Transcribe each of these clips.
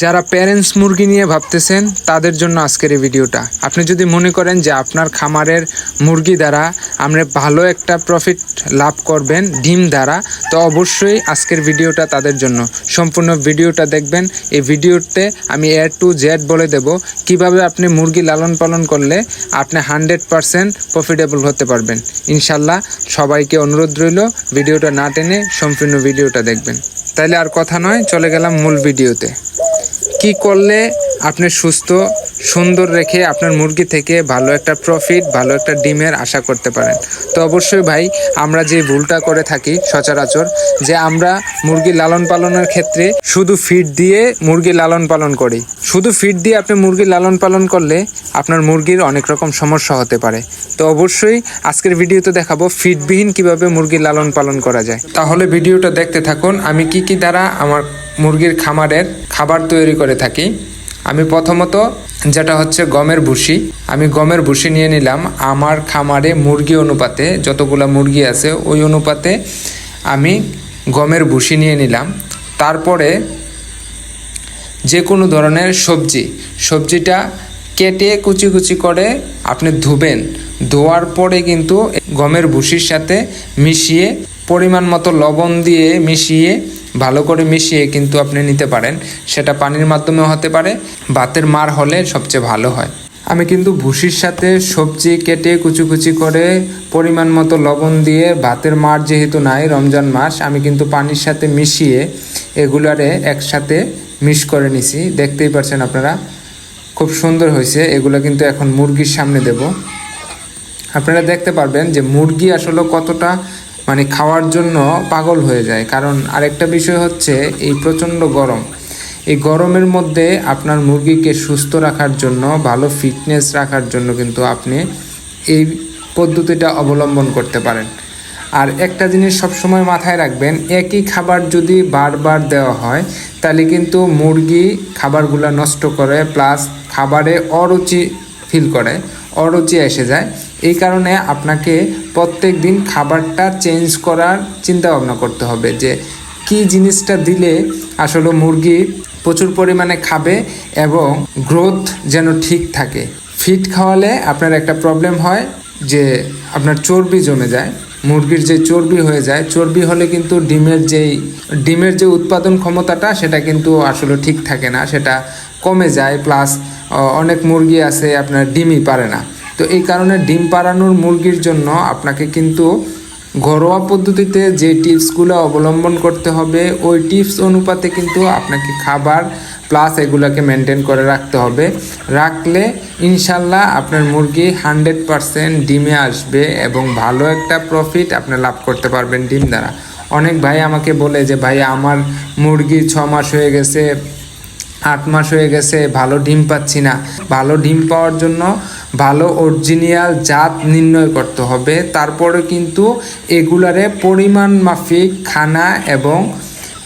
যারা প্যারেন্টস মুরগি নিয়ে ভাবতেছেন, তাদের জন্য আজকের এই ভিডিওটা। আপনি যদি মনে করেন যে আপনার খামারের মুরগি দ্বারা আপনি ভালো একটা প্রফিট লাভ করবেন, ডিম দ্বারা, তো অবশ্যই আজকের ভিডিওটা তাদের জন্য। সম্পূর্ণ ভিডিওটা দেখবেন। এই ভিডিওতে আমি এ টু জেড বলে দেব, কীভাবে আপনি মুরগি লালন পালন করলে আপনি হান্ড্রেড পারসেন্ট প্রফিটেবল হতে পারবেন। ইনশাল্লাহ সবাইকে অনুরোধ রইল, ভিডিওটা না টেনে সম্পূর্ণ ভিডিওটা দেখবেন। তাইলে আর কথা নয়, চলে গেলাম মূল ভিডিওতে। কি করলে আপনি সুস্থ, সুন্দর রেখে আপনার মুরগি থেকে ভালো একটা প্রফিট ভালো একটা ডিমের আশা করতে পারেন? তো অবশ্যই ভাই, আমরা যে ভুলটা করে থাকি সচরাচর, যে আমরা মুরগি লালন পালনের ক্ষেত্রে শুধু ফিড দিয়ে মুরগি লালন পালন করি। শুধু ফিড দিয়ে আপনি মুরগি লালন পালন করলে আপনার মুরগির অনেক রকম সমস্যা হতে পারে। তো অবশ্যই আজকের ভিডিওতে দেখাবো ফিডবিহীন কীভাবে মুরগি লালন পালন করা যায়। তাহলে ভিডিওটা দেখতে থাকুন, আমি কি কি দ্বারা আমার মুরগির খামারের খাবার তৈরি করে থাকি। আমি প্রথমত যেটা হচ্ছে গমের ভুসি। আমি গমের ভুসি নিয়ে নিলাম। আমার খামারে মুরগি অনুপাতে যতগুলা মুরগি আছে, ওই অনুপাতে আমি গমের ভুসি নিয়ে নিলাম। তারপরে যে কোনো ধরনের সবজি, সবজিটা কেটে কুচি কুচি করে আপনি ধুবেন। ধোয়ার পরে কিন্তু গমের ভুসির সাথে মিশিয়ে পরিমাণ মতো লবণ দিয়ে মিশিয়ে ভালো করে মিশিয়ে কিন্তু আপনি নিতে পারেন। সেটা পানির মাধ্যমেও হতে পারে ভাতের মার হলে সবচেয়ে ভালো হয়। আমি কিন্তু ভুসির সাথে সবজি কেটে কুচি কুচি করে পরিমাণ মতো লবণ দিয়ে ভাতের মার যেহেতু নাই, রমজান মাস, আমি কিন্তু পানির সাথে মিশিয়ে এগুলারে একসাথে মিশ করে নিছি। দেখতেই পাচ্ছেন আপনারা, খুব সুন্দর হয়েছে। এগুলো কিন্তু এখন মুরগির সামনে দেব। আপনারা দেখতে পারবেন যে মুরগি আসলে কতটা মানে খাওয়ার জন্য পাগল হয়ে যায়। কারণ আরেকটা বিষয় হচ্ছে এই প্রচণ্ড গরম। এই গরমের মধ্যে আপনার মুরগিকে সুস্থ রাখার জন্য, ভালো ফিটনেস রাখার জন্য কিন্তু আপনি এই পদ্ধতিটা অবলম্বন করতে পারেন। আর একটা জিনিস সবসময় মাথায় রাখবেন, একই খাবার যদি বারবার দেওয়া হয়, তাহলে কিন্তু মুরগি খাবারগুলো নষ্ট করে প্লাস খাবারে অরুচি ফিল করে। অরুচি এসে যায়। এই কারণে আপনাকে প্রত্যেক দিন খাবারটা চেঞ্জ করার চিন্তা ভাবনা করতে হবে যে কি জিনিসটা দিলে আসলে মুরগি প্রচুর পরিমাণে খাবে এবং গ্রোথ যেন ঠিক থাকে। ফিট খাওয়ালে আপনার একটা প্রবলেম হয় যে আপনার চর্বি জমে যায়। মুরগির যে চর্বি হয়ে যায়, চর্বি হলে কিন্তু ডিমের যেই, ডিমের যে উৎপাদন ক্ষমতাটা সেটা কিন্তু আসলে ঠিক থাকে না, সেটা কমে যায়। প্লাস অনেক মুরগি আছে, আপনার ডিমই পারে না। তো এই কারণে ডিম পাড়ানোর মুরগির জন্য আপনাকে কিন্তু ঘরোয়া পদ্ধতিতে যে টিপসগুলো অবলম্বন করতে হবে, ওই টিপস অনুপাতে কিন্তু আপনাকে খাবার প্লাস এগুলোকে মেনটেন করে রাখতে হবে। রাখলে ইনশাল্লাহ আপনার মুরগি হান্ড্রেড পারসেন্ট ডিমে আসবে এবং ভালো একটা প্রফিট আপনি লাভ করতে পারবেন ডিম দ্বারা। অনেক ভাই আমাকে বলে যে, ভাই, আমার মুরগি ছ মাস হয়ে গেছে আট মাস হয়ে গেছে, ভালো ডিম পাচ্ছি না। ভালো ডিম পাওয়ার জন্য ভালো অরিজিনাল জাত নির্ণয় করতে হবে। তারপরে কিন্তু এগুলারে পরিমাণ মাফিক, খানা এবং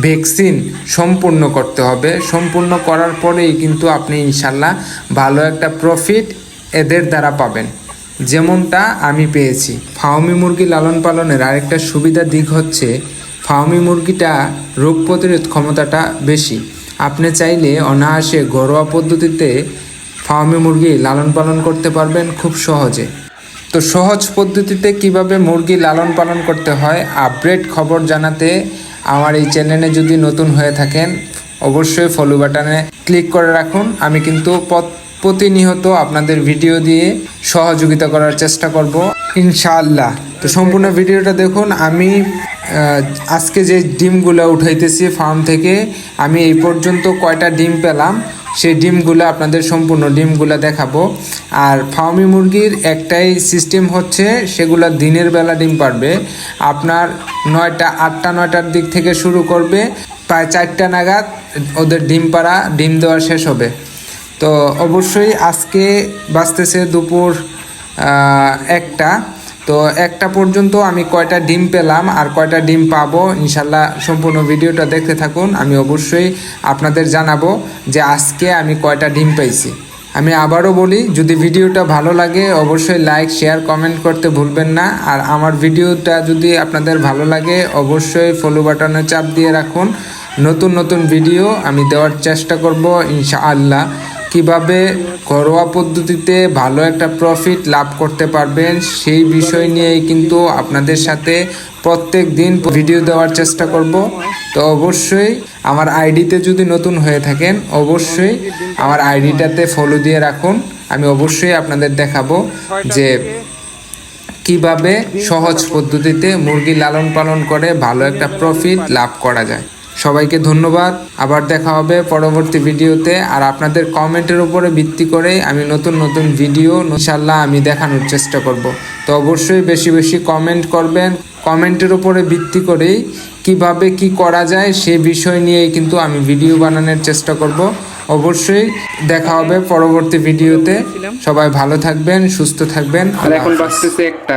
ভ্যাকসিন সম্পূর্ণ করতে হবে। সম্পূর্ণ করার পরেই কিন্তু আপনি ইনশাল্লাহ ভালো একটা প্রফিট এদের দ্বারা পাবেন। যেমনটা আমি পেয়েছি। ফাউমি মুরগি লালন পালনের আরেকটা সুবিধা দিক হচ্ছে ফাউমি মুরগিটা রোগ প্রতিরোধ ক্ষমতাটা বেশি। আপনি চাইলে অনায়াসে ঘরোয়া পদ্ধতিতে ফার্মে মুরগি লালন পালন করতে পারবেন খুব সহজে। তো সহজ পদ্ধতিতে কীভাবে মুরগি লালন পালন করতে হয় আপডেট খবর জানাতে আমার এই চ্যানেলে যদি নতুন হয়ে থাকেন, অবশ্যই ফলো বাটনে ক্লিক করে রাখুন। আমি কিন্তু প্রতিনিয়ত আপনাদের ভিডিও দিয়ে সহযোগিতা করার চেষ্টা করব। ইনশাআল্লাহ। তো সম্পূর্ণ ভিডিওটা দেখুন। আমি আজকে যে ডিমগুলো উঠাইতেছি ফার্ম থেকে, আমি এই পর্যন্ত কয়টা ডিম পেলাম, সেই ডিমগুলো আপনাদের সম্পূর্ণ ডিমগুলো দেখাবো। আর ফার্মি মুরগির একটাই সিস্টেম হচ্ছে, সেগুলো দিনের বেলা ডিম পারবে। আপনার নয়টা, আটটা, নয়টার দিক থেকে শুরু করবে, প্রায় চারটা নাগাদ ওদের ডিম পাড়া, ডিম দেওয়া শেষ হবে। তো অবশ্যই আজকে বাঁচতেছে দুপুর একটা। তো একটা পর্যন্ত আমি কয়টা ডিম পেলাম আর কয়টা ডিম পাবো, ইনশাল্লাহ সম্পূর্ণ ভিডিওটা দেখতে থাকুন। আমি অবশ্যই আপনাদের জানাব যে আজকে আমি কয়টা ডিম পাইছি আমি আবারও বলি, যদি ভিডিওটা ভালো লাগে, অবশ্যই লাইক শেয়ার কমেন্ট করতে ভুলবেন না। আর আমার ভিডিওটা যদি আপনাদের ভালো লাগে, অবশ্যই ফলো বাটনে চাপ দিয়ে রাখুন। নতুন নতুন ভিডিও আমি দেওয়ার চেষ্টা করব, ইনশাআল্লাহ। কীভাবে ঘরোয়া পদ্ধতিতে ভালো একটা প্রফিট লাভ করতে পারবেন সেই বিষয় নিয়েই কিন্তু আপনাদের সাথে প্রত্যেক দিন ভিডিও দেওয়ার চেষ্টা করব। তো অবশ্যই আমার আইডিতে যদি নতুন হয়ে থাকেন, অবশ্যই আমার আইডিটাতে ফলো দিয়ে রাখুন। আমি অবশ্যই আপনাদের দেখাবো যে কীভাবে সহজ পদ্ধতিতে মুরগি লালন পালন করে ভালো একটা প্রফিট লাভ করা যায়। সবাইকে ধন্যবাদ। আবার দেখা হবে পরবর্তী ভিডিওতে। আর আপনাদের কমেন্টের উপরে ভিত্তি করে আমি নতুন নতুন ভিডিও ইনশাল্লাহ আমি দেখানোর চেষ্টা করব। তো অবশ্যই বেশি বেশি কমেন্ট করবেন। কমেন্টের উপরে ভিত্তি করেই কীভাবে কি করা যায় সে বিষয় নিয়েই কিন্তু আমি ভিডিও বানানোর চেষ্টা করব। অবশ্যই দেখা হবে পরবর্তী ভিডিওতে। সবাই ভালো থাকবেন সুস্থ থাকবেন। আর এখন একটা।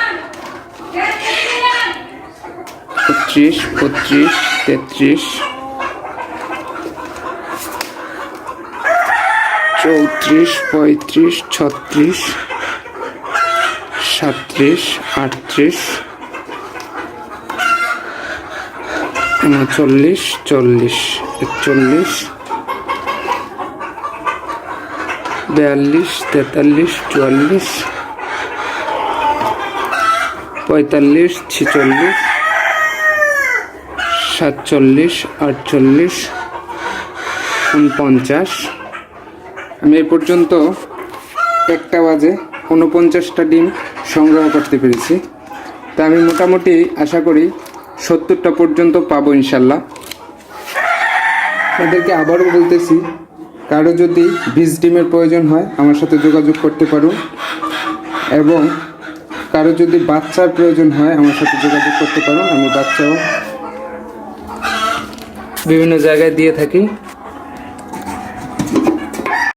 পঁচিশ পঁচিশ, তেত্রিশ, চৌত্রিশ, পঁয়ত্রিশ, ছত্রিশ সাত্রিশ আটত্রিশ, উনচল্লিশ, চল্লিশ, একচল্লিশ, বিয়াল্লিশ, তেতাল্লিশ, চুয়াল্লিশ, পঁয়তাল্লিশ, ছেচল্লিশ সাতচল্লিশ, আটচল্লিশ, উনপঞ্চাশ। আমি এ পর্যন্ত একটা বাজে উনপঞ্চাশটা ডিম সংগ্রহ করতে পেরেছি। তা আমি মোটামুটি আশা করি সত্তরটা পর্যন্ত পাবো ইনশাল্লাহ। তাদেরকে আবারও বলতেছি, কারও যদি বীজ ডিমের প্রয়োজন হয়, আমার সাথে যোগাযোগ করতে পারো। এবং কারও যদি বাচ্চার প্রয়োজন হয়, আমার সাথে যোগাযোগ করতে পারো। আমি বাচ্চাও বিভিন্ন জায়গায় দিয়ে থাকি।